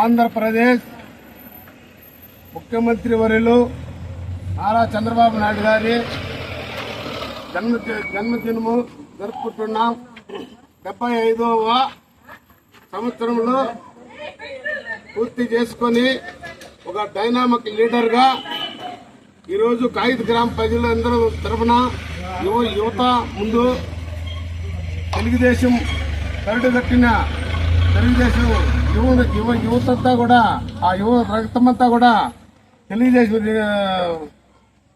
ఆంధ్రప్రదేశ్ ముఖ్యమంత్రి వర్యులు నారా చంద్రబాబు నాయుడు గారి జన్మ జన్మదినము జరుపుకుంటున్నాం. డెబ్బై ఐదవ సంవత్సరంలో పూర్తి చేసుకొని ఒక డైనామిక్ లీడర్గా ఈరోజు కాగిత గ్రామ ప్రజలందరూ తరఫున యువ యువత ముందు తెలుగుదేశం కరడు కట్టిన తెలుగుదేశం యువ యువ యువతంతా కూడా ఆ యువ రక్తమంతా కూడా తెలుగుదేశం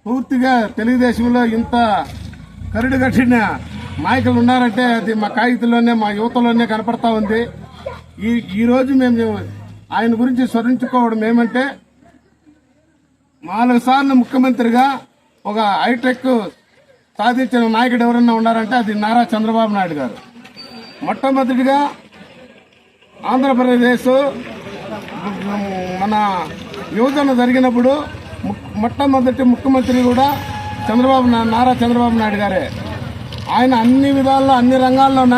పూర్తిగా తెలుగుదేశంలో ఇంత కరుడు కట్టిన నాయకులు ఉన్నారంటే అది మా కాగితంలోనే మా యువతలోనే కనపడతా ఉంది. ఈ ఈరోజు మేము ఆయన గురించి స్మరించుకోవడం ఏమంటే నాలుగు సార్లు ముఖ్యమంత్రిగా ఒక హైటెక్ సాధించిన నాయకుడు ఎవరన్నా ఉన్నారంటే అది నారా చంద్రబాబు నాయుడు గారు. మొట్టమొదటిగా ఆంధ్రప్రదేశ్ మన యువజన జరిగినప్పుడు మొట్టమొదటి ముఖ్యమంత్రి కూడా చంద్రబాబు నారా చంద్రబాబు నాయుడు గారే. ఆయన అన్ని విధాల్లో అన్ని రంగాల్లోన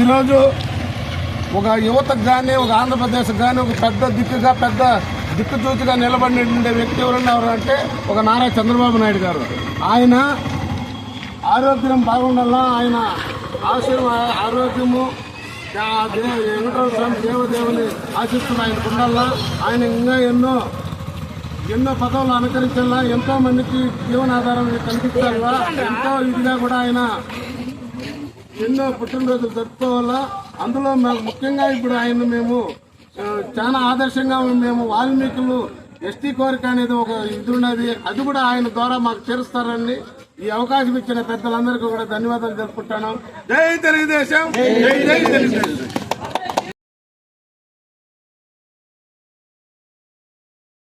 ఈరోజు ఒక యువతకు కానీ ఒక ఆంధ్రప్రదేశ్ కానీ ఒక పెద్ద దిక్కుగా పెద్ద దిక్కుచూచిగా నిలబడి వ్యక్తి ఎవరన్నా ఎవరు అంటే ఒక నారా చంద్రబాబు నాయుడు గారు. ఆయన ఆరోగ్యం బాగుండాలా? ఆయన ఆశయం ఆరోగ్యము వెంకటేశ్వర స్వామి దేవదేవుని ఆశిస్తున్న ఆయనకు ఉండాలా? ఆయన ఇంకా ఎన్నో ఎన్నో పదవులు అనుకరించాలా? ఎంతో మందికి జీవనాధారం కల్పించాలా ఎంతో ఇదిగా కూడా ఆయన ఎన్నో పుట్టినరోజులు జరుపుకోవాలా? అందులో ముఖ్యంగా ఇప్పుడు ఆయన మేము చాలా ఆదర్శంగా మేము వాల్మీకులు ఎస్టీ కోరిక అనేది ఒక ఇది ఉన్నది. అది కూడా ఆయన ద్వారా మాకు చేరుస్తారని ఈ అవకాశం ఇచ్చిన పెద్దలందరికీ కూడా ధన్యవాదాలు తెలుపుకుంటాను జై తెలుగుదేశం. జై జై తెలుగుదేశం.